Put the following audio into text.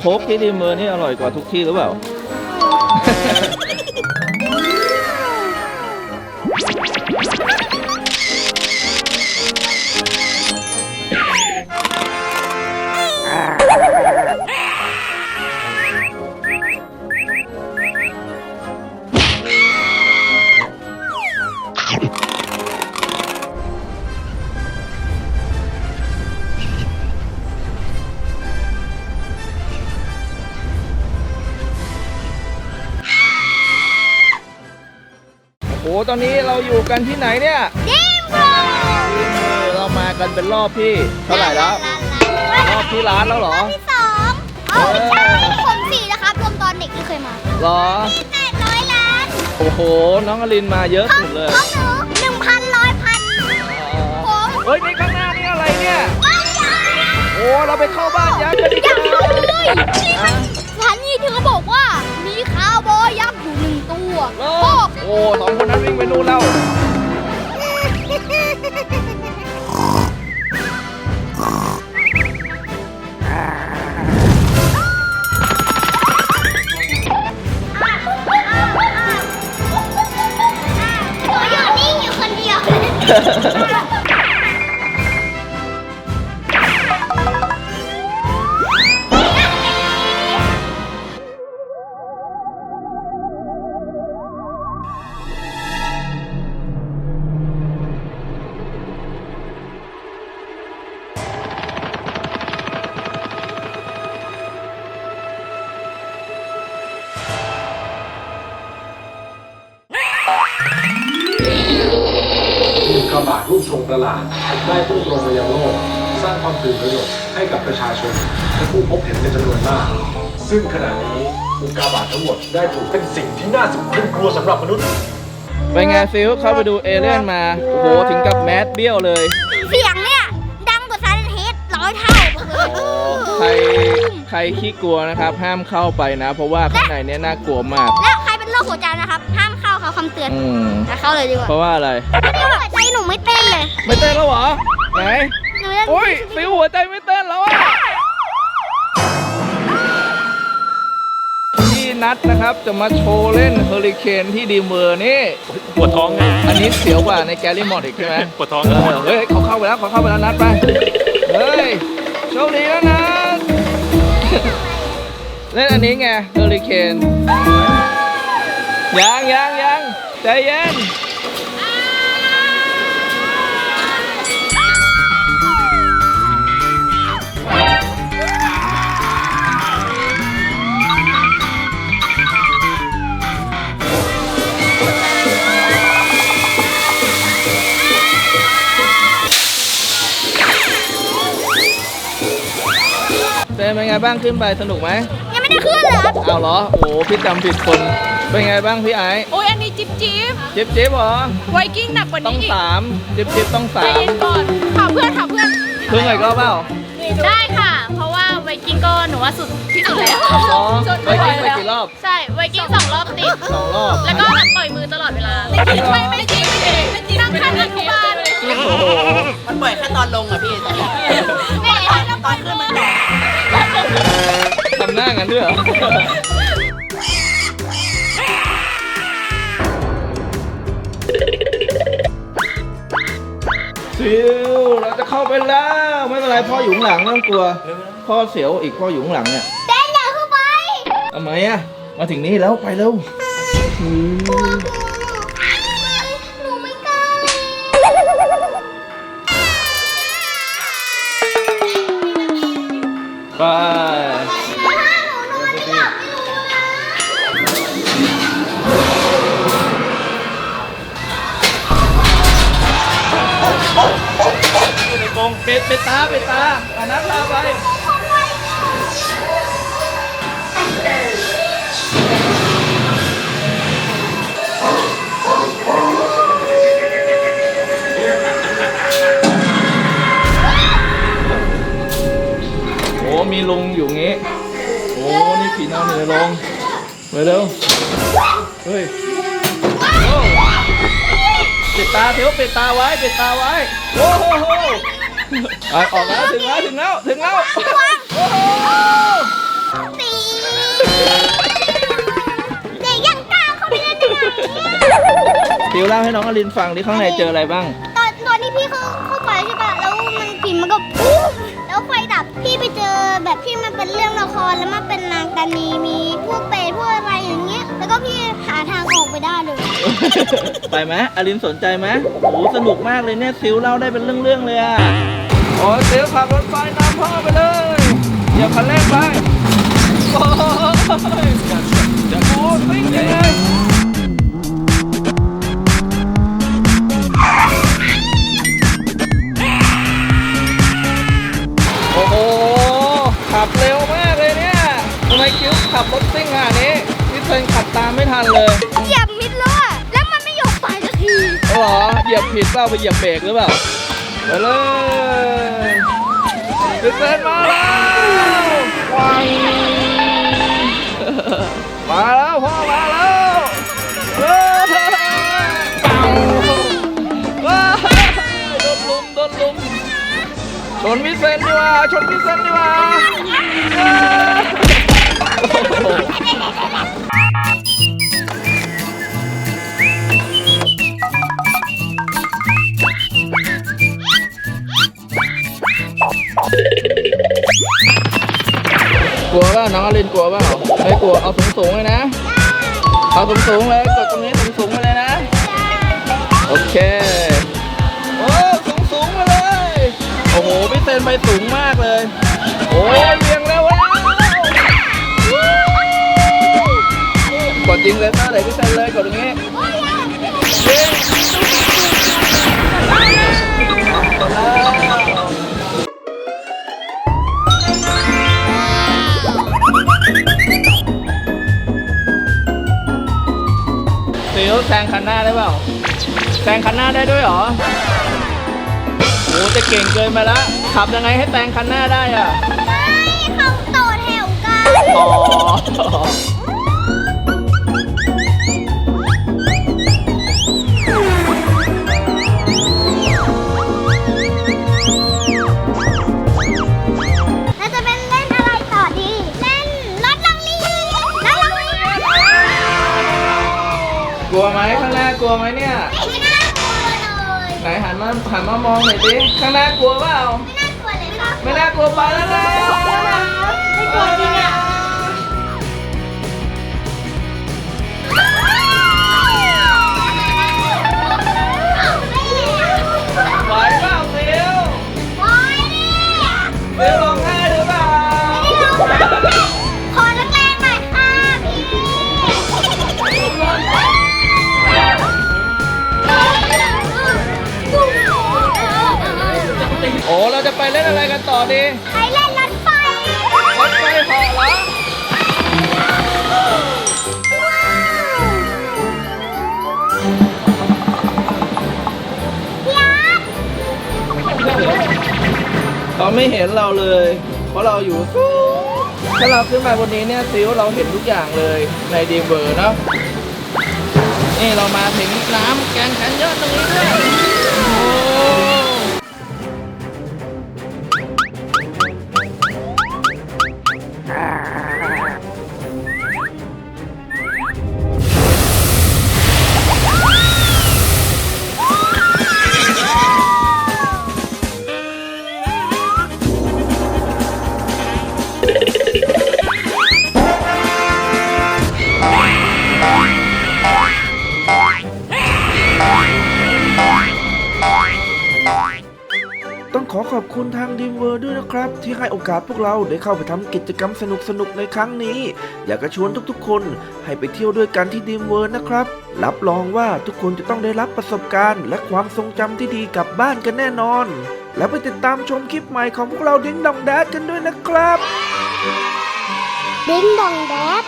โค้กที่ดีเมอร์นี่อร่อยกว่าทุกที่หรือเปล่า อ้โหตอนนี้เราอยู่กันที่ไหนเนี่ยดิมโบดีเมอร์เรามากันเป็นรอบที่เท่าไหร่แล้ว รอบที่ร้านแล้วเหรอที่สองเอาไม่ใช่ผมสี่นะครับรวมตอนเด็กที่เคยมาเหรอแปดร้อยล้านโอ้โห น้องอลินมาเยอะสุดเลยของหนูหนึ่งพันร้อยพันอ๋อเฮ้ยนี่ข้างหน้านี่อะไรเนี่ยว้าวอย่าโอ้เราไปเข้าบ้านยักษ์กันดีกอย่าว่าเข้าเลยนี่มันสถานีที่เขาบอกว่า โอ้สองคนนั้นวิ่งไปนู่นแล้ว อยู่นิ่งอยู่คนเดียว บะรูปทรงประหลาดได้พุ่งตรงมายังโลก สร้างความตื่นประโยชน์ให้กับประชาชนและผู้พบเห็นเป็นจำนวนมาก ซึ่งขณะนี้อุกกาบาตทั้งหมดได้ถูกเป็นสิ่งที่น่าสะพรึงกลัวสำหรับมนุษย์เป็นไงฟิลเข้าไปดูเอเลี่ยนมา โอ้โห ถึงกับแมสเบี้ยวเลย เสียงเนี่ย ดังกว่าซาเลนเฮดร้อยเท่าเลยใคร ใครขี้กลัวนะครับ ห้ามเข้าไปนะ เพราะว่าข้างในเนี้ยน่ากลัวมาก และใครเป็นโรคหัวใจนะครับ ห้าม เข้าเขาคำเตือนอืมจะเข้าเลยดีกว่าเพราะว่าอะไรนี่หัวใจหนูไม่เต้นเลยไม่เต้นแล้วเหรอ ไหน หนูจะโอ้ยฟิวหัวใจไม่เต้นแล้วอะพี่นัทนะครับจะมาโชว์เล่นเฮอริเคนที่ดีเมอร์นี่ ปวดท้องไงอันนี้เสียวกว่าในแกลลี่มอดอีกใช่ไหมปวดท้องเออเฮ้ยเขาเข้าไปแล้วเขาเข้าไปแล้วนัดไป เฮ้ย โชคดีแล้วนะ เล่นอันนี้ไงเฮอริเคน ยังยังยังใจเย็นเป็นไงบ้างขึ้นไปสนุกไหมยังไม่ได้ขึ้นเลยครับเอาเหรอ โอ้โหพี่จำผิดคน เป็นไงบ้างพี่ไอ้โอ้ยอันนี้จิ๊บจิ๊บจิ๊บจิ๊บเหรอ ไวกิ้งหนักกว่าต้องนี้อีกสามจิ๊บจิ๊บต้องใจสามเย็นก่อนถามเพื่อนถามเพื่อน เพิ่งอีกรอบเปล่าได้ค่ะ เพราะว่าไวกิ้งก็หนูว่าสุดที่สุดแล้วสองสุดไปกินไปกี่รอบใช่ ไวกิ้งสองรอบติด สองรอบแล้วก็แบบปล่อยมือตลอดเวลา ไม่ไม่จริงไม่จริงไม่จริงนั่งข้างอนุบาลโอ้โหมันปล่อยแค่ตอนลงอะพี่ตอนนี้แม่ตอนขึ้นมันแตกทำหน้างั้นด้วยเหรอ ฟิวเราจะเข้าไปแล้วไม่เป็นไรพ่ออยู่ข้างหลังไม่ต้องกลัว พ่อเสียวอีกพ่ออยู่ข้างหลังเนี่ยเต้นอย่าขึ้นไปทำไมอะมาถึงนี่แล้วไปเร็วห กงเปิดปิดตาเปิดตาอันนั้นตาไปโอ้มีลุงอยู่งี้ โอ้นี่ผีนอนอยู่ในโรงไปเร็วเฮ้ยโอ้ปิดตาเถวปิดตาไว้ปิดตาไว้โอ้โห โหอะออกแล้วถึงแล้วถึงแล้วถึงแล้วโอ้โหสีเด็กยังกล้าเข้าไปเล่นได้ไงเนี่ยฟิวเล่าให้น้องอลินฟังดิข้างในเจออะไรบ้าง ตอนตอนที่พี่เขาเข้าไปใช่ปะแล้วมันกลิ่นมันก็ปุ๊บแล้วไฟดับพี่ไปเจอแบบที่มันเป็นเรื่องละครแล้วมันเป็นนางตานีมีพวกเปรตพวกอะไรอย่างเงี้ย แล้วก็พี่หาทางออกไปได้เลยไปไหมอลินสนใจไหมโอ้สนุกมากเลยเนี่ยซิวเล่าได้เป็นเรื่องๆเลยอะ โอ้ซิวขับรถไฟนำพ่อไปเลยอย่าคันเร่งไปโอ้ยจะพูดวิ่งยังไงโอ้โหขับเร็วมากเลยเนี่ยทำไมคิวขับรถซิ่งขนาดนี้พี่เซนขับตามไม่ทันเลยเหยียบมิดแล้วอะแล้วมันไม่ยอมไปสักทีเอาเหรอเหยียบผิดเปล่าไปเหยียบเบรกหรือเปล่า ไปเลยพี่เซนมาแล้ววังมาแล้วพ่อมาแล้วเฮ้ยปังว้ายโดนลุมโดนลุมชนพี่เซนดีกว่าชนพี่เซนดีกว่า สูงสูงเลยนะเอาสูงสูงเลยกดตรงนี้สูงสูงเลยนะ โอเค โอ้สูงสูงมาเลย โอ้โหพี่เซนไปสูงมากเลย โอ้ยเรียงแล้วว้าวกดจริงเลยนะไหนพี่เซนเลยกด ซงคันหน้าได้เปล่าแซงคันหน้าได้ด้วยเหรอโอ้จะเก่งเกินไปละขับยังไงให้แซงคันหน้าได้อะไม่เขาต่อแถวกัน อ๋อ วไหมเนี่ย ไม่น่ากลัวเลยไหนหันมาหันมามองหน่อยดิข้างหน้ากลัวเปล่า ไม่น่ากลัวเลยค่ะไม่น่ากลัวไปแล้วนะ ไม่กลัวจริงอะ จะไปเล่นอะไรกันต่อดีใครเล่นรถไฟรถไฟเหาะเหรอเขาไม่เห็นเราเลย เพราะเราอยู่สูงถ้าเราขึ้นไปบนนี้เนี่ยซิวเราเห็นทุกอย่างเลยในดีเบอร์เนาะนี่เรามาถึงน้ำแกงแคนยอนตรงนี้ด้วย ดีมเวอร์ด้วยนะครับ ที่ให้โอกาสพวกเราได้เข้าไปทำกิจกรรมสนุกๆในครั้งนี้ อยากจะชวนทุกๆ คนให้ไปเที่ยวด้วยกันที่ดีมเวอร์นะครับ รับรองว่าทุกคนจะต้องได้รับประสบการณ์ และความทรงจำที่ดีกลับบ้านกันแน่นอน แล้วไปติดตามชมคลิปใหม่ของพวกเราดิ้งดองแดดกันด้วยนะครับ ดิ้งดองแดด